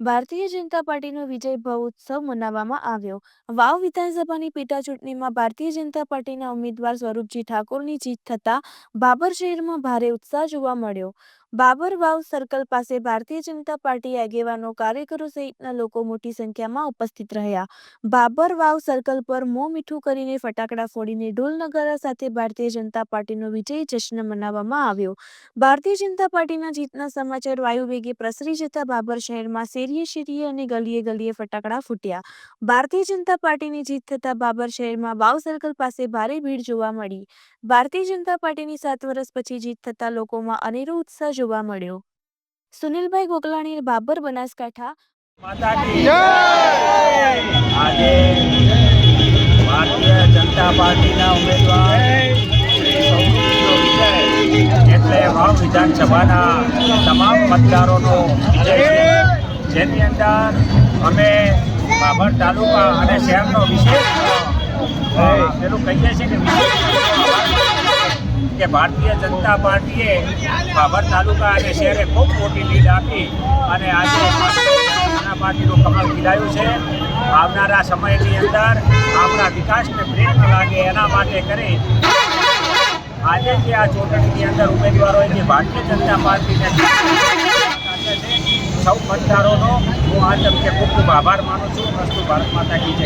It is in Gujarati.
ભારતીય જનતા પાર્ટીનો વિજય ભવ ઉત્સવ મનાવવામાં આવ્યો. વાવ વિધાનસભાની પેટા ચૂંટણીમાં ભારતીય જનતા પાર્ટીના ઉમેદવાર સ્વરૂપજી ઠાકોરની જીત થતા બાબર શહેરમાં ભારે ઉત્સાહ જોવા મળ્યો. બાબર વાવ સર્કલ પાસે ભારતીય જનતા પાર્ટી આગેવાનો કાર્યકરો સહિતના લોકો મોટી સંખ્યામાં ઉપસ્થિત રહ્યા. બાબર વાવ સર્કલ પર મોં મીઠું કરીને ફટાકડા ફોડીને ઢોલ નગારા સાથે ભારતીય જનતા પાર્ટીનો વિજય જશ્ન મનાવવામાં આવ્યો. ભારતીય જનતા પાર્ટીના જીતના સમાચાર વાયુવેગે પ્રસરી જતા બાબર શહેરમાં શેરીએ શેરીએ અને ગલીએ ગલીએ ફટાકડા ફૂટ્યા. ભારતીય જનતા પાર્ટીની જીત થતા બાબર શહેરમાં વાવ સર્કલ પાસે ભારે ભીડ જોવા મળી. ભારતીય જનતા પાર્ટીની સાત વર્ષ પછી જીત થતા લોકોમાં અનેરો ઉત્સાહ જોવા મળ્યો. સુનિલભાઈ ગોકલાણી બાબર બનાસકાંઠા! આજે ભારતીય જનતા પાર્ટીના ઉમેદવાર એટલે વાવ વિધાનસભાના તમામ મતદારોનો વિજય છે. જેની અંદર અમે બાબર તાલુકા અને શહેરનો વિશેષ પેલું કહીએ છીએ કે વિશેષ કે ભારતીય જનતા પાર્ટીએ ભાભર તાલુકા અને શહેરે ખૂબ મોટી લીડ આપી અને આજે જનતા પાર્ટીનું કમળ ખીલાયું છે. આવનારા સમયની અંદર આપણા વિકાસને ન લાગે એના માટે કરી આજે જે આ ચૂંટણીની અંદર ઉમેદવારોએ જે ભારતીય જનતા પાર્ટીને સૌ મતદારોનો હું આ તબકે ખૂબ ખૂબ આભાર માનું છું. વસ્તુ ભારત માતા કી જય.